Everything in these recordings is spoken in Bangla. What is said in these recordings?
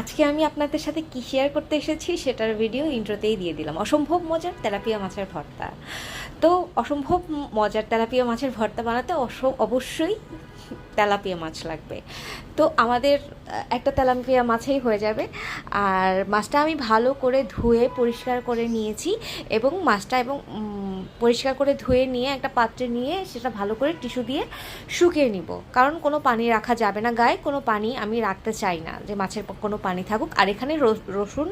আজকে আমি আপনাদের সাথে কি শেয়ার করতে এসেছি সেটার ভিডিও ইন্ট্রোতেই দিয়ে দিলাম। অসম্ভব মজার তেলাপিয়া মাছের ভর্তা। তো অসম্ভব মজার তেলাপিয়া মাছের ভর্তা বানাতে অবশ্যই তেলাপিয়া মাছ লাগবে। তো আমাদের একটা তেলাপিয়া মাছেই হয়ে যাবে। আর মাছটা আমি ভালো করে ধুয়ে পরিষ্কার করে নিয়েছি এবং মাছটা এবং পরিষ্কার করে ধুয়ে নিয়ে একটা পাত্রে নিয়ে সেটা ভালো করে টিস্যু দিয়ে শুকিয়ে নিব। কারণ কোনো পানি রাখা যাবে না গায়ে কোনো পানি আমি রাখতে চাই না যে মাছের কোনো পানি থাকুক। আর এখানে রস- রসুন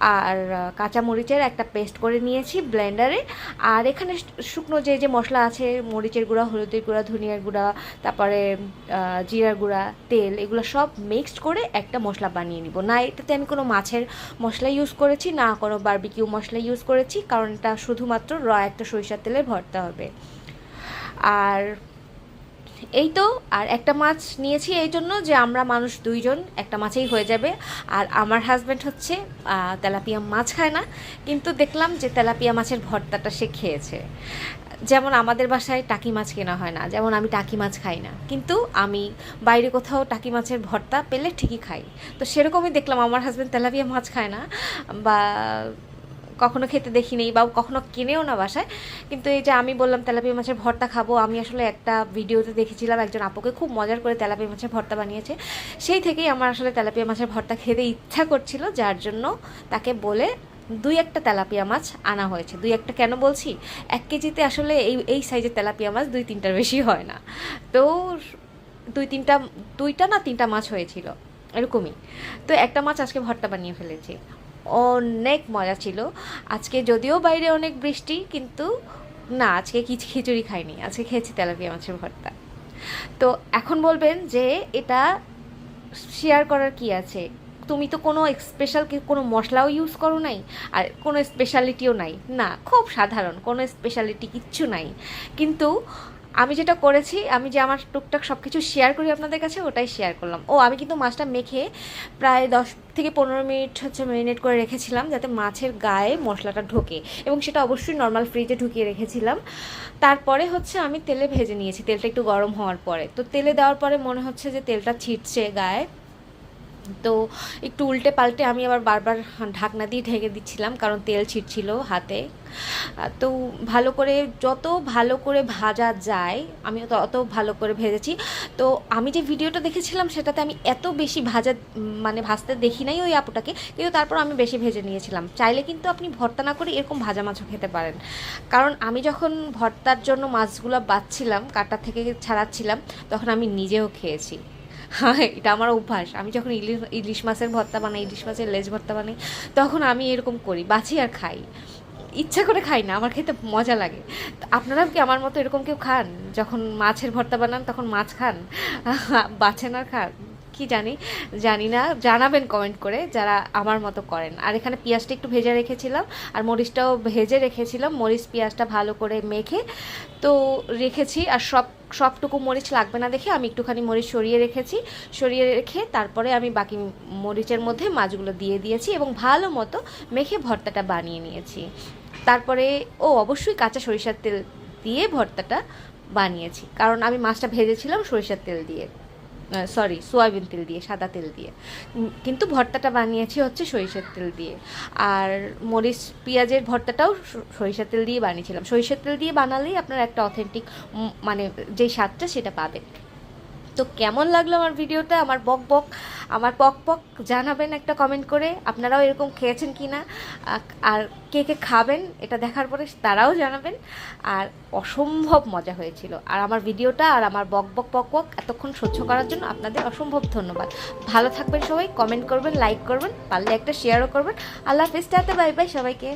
আর আহ, কাঁচা মরিচের একটা পেস্ট করে নিয়েছি ব্লেন্ডারে। আর এখানে শুকনো যে যে মশলা আছে মরিচের গুঁড়া হলুদের গুঁড়া ধনিয়ার গুঁড়া তারপরে জিরার গুঁড়া তেল এগুলো সব মিক্সড করে একটা মশলা বানিয়ে নিব। না এটাতে আমি কোনো মাছের মশলা ইউজ করেছি না কোনো বারবিকিউ মশলা ইউজ করেছি কারণ এটা শুধুমাত্র র একটা সরিষার তেলে ভরতে হবে। আর এই তো, আর একটা মাছ নিয়েছি এই জন্য যে আমরা মানুষ দুইজন, একটা মাছেই হয়ে যাবে। আর আমার হাজব্যান্ড হচ্ছে তেলাপিয়া মাছ খায় না, কিন্তু দেখলাম যে তেলাপিয়া মাছের ভর্তাটা সে খেয়েছে। যেমন আমাদের বাসায় টাকি মাছ কেনা হয় না, যেমন আমি টাকি মাছ খাই না। কিন্তু আমি বাইরে কোথাও টাকি মাছের ভর্তা পেলে ঠিকই খাই। তো সেরকমই দেখলাম আমার হাজব্যান্ড তেলাপিয়া মাছ খায় না, বা কখনো খেতে দেখিনি বা কখনো কিনেও না বাসায়। কিন্তু এই যে আমি বললাম তেলাপিয়া মাছের ভর্তা খাব, আমি আসলে একটা ভিডিওতে দেখেছিলাম একজন আপুকে খুব মজার করে তেলাপিয়া মাছের ভর্তা বানিয়েছে। সেই থেকেই আমার আসলে তেলাপিয়া মাছের ভর্তা খেতে ইচ্ছা করছিল, যার জন্য তাকে বলে দুই একটা তেলাপিয়া মাছ আনা হয়েছে। দুই একটা কেন বলছি? এক কেজিতে আসলে এই এই সাইজের তেলাপিয়া মাছ দুই তিনটার বেশি হয় না। তো দুই তিনটা, দুইটা না তিনটা মাছ হয়েছিল, এরকমই। তো একটা মাছ আজকে ভর্তা বানিয়ে ফেলেছি। অনেক মজা ছিল। আজকে যদিও বাইরে অনেক বৃষ্টি, কিন্তু না, আজকে কিছু খিচুড়ি খাইনি। আজকে খেয়েছি তেলাপিয়া মাছের ভর্তা। তো এখন বলবেন যে এটা শেয়ার করার কি আছে? তুমি তো কোনো স্পেশাল কোনো মশলাও ইউজ করো নাই, আর কোনো স্পেশালিটিও নাই। না, খুব সাধারণ, কোনো স্পেশালিটি কিচ্ছু নাই। কিন্তু আমি যেটা করেছি, আমি যে আমার টুকটাক সব কিছু শেয়ার করি আপনাদের কাছে, ওটাই শেয়ার করলাম। ও, আমি কিন্তু মাছটা মেখে প্রায় দশ থেকে পনেরো মিনিট হচ্ছে ম্যারিনেট করে রেখেছিলাম, যাতে মাছের গায়ে মশলাটা ঢোকে। এবং সেটা অবশ্যই নর্মাল ফ্রিজে ঢুকিয়ে রেখেছিলাম। তারপরে হচ্ছে আমি তেলে ভেজে নিয়েছি, তেলটা একটু গরম হওয়ার পরে। তো তেলে দেওয়ার পরে মনে হচ্ছে যে তেলটা ছিটছে গায়ে। তো একটু উল্টে পাল্টে আমি আবার বারবার ঢাকনা দিয়ে ঢেকে দিচ্ছিলাম, কারণ তেল ছিটছিল হাতে। তো ভালো করে, যত ভালো করে ভাজা যায় আমি তত ভালো করে ভেজেছি। তো আমি যে ভিডিওটা দেখেছিলাম, সেটাতে আমি এত বেশি ভাজা মানে ভাজতে দেখি নাই ওই আপুটাকে, কিন্তু তারপর আমি বেশি ভেজে নিয়েছিলাম। চাইলে কিন্তু আপনি ভর্তা না করে এরকম ভাজা মাছও খেতে পারেন। কারণ আমি যখন ভর্তার জন্য মাছগুলো বাছছিলাম, কাটা থেকে ছাড়াচ্ছিলাম, তখন আমি নিজেও খেয়েছি। হ্যাঁ এটা আমার অভ্যাস। আমি যখন ইলিশ ইলিশ মাছের ভর্তা বানাই, ইলিশ মাছের লেজ ভর্তা বানাই, তখন আমি এরকম করি, বাছি আর খাই। ইচ্ছা করে খাই না, আমার খেতে মজা লাগে। আপনারা কি আমার মতো এরকম কেউ খান? যখন মাছের ভর্তা বানান, তখন মাছ খান? বাছেন আর খান? কি জানি জানি না, জানাবেন কমেন্ট করে যারা আমার মতো করেন। আর এখানে পেঁয়াজটা একটু ভেজে রেখেছিলাম, আর মরিচটাও ভেজে রেখেছিলাম। মরিচ পেঁয়াজটা ভালো করে মেখে তো রেখেছি, আর সব, সবটুকু মরিচ লাগবে না দেখে আমি একটুখানি মরিচ সরিয়ে রেখেছি। সরিয়ে রেখে তারপরে আমি বাকি মরিচের মধ্যে মাছগুলো দিয়ে দিয়েছি এবং ভালো মতো মেখে ভর্তাটা বানিয়ে নিয়েছি। তারপরে, ও অবশ্যই কাঁচা সরিষার তেল দিয়ে ভর্তাটা বানিয়েছি। কারণ আমি মাছটা ভেজেছিলাম সরিষার তেল দিয়ে। সরি সোয়াবিন তেল দিয়ে, সাদা তেল দিয়ে। কিন্তু ভর্তাটা বানিয়েছি হচ্ছে সরিষার তেল দিয়ে। আর মরিচ, পেঁয়াজের ভর্তাটাও সরিষার তেল দিয়ে বানিয়েছিলাম। সরিষার তেল দিয়ে বানালেই আপনার একটা অথেন্টিক মানে যেই স্বাদটা সেটা পাবেন। তো কেমন লাগল আমার ভিডিওটা? আমার বক বক, আমার পক পক জানাবেন একটা কমেন্ট করে। আপনারাও এরকম খেয়েছেন কি না আর কে কে খাবেন এটা দেখার পরে তারাও জানাবেন। আর অসম্ভব মজা হয়েছিল। আর আমার ভিডিওটা আর আমার বক বক, পক বক এতক্ষণ সহ্য করার জন্য আপনাদের অসম্ভব ধন্যবাদ। ভালো থাকবেন সবাই কমেন্ট করবেন লাইক করবেন, পারলে একটা শেয়ারও করবেন। আল্লাহ হাফিজ টাতে বাই বাই সবাইকে।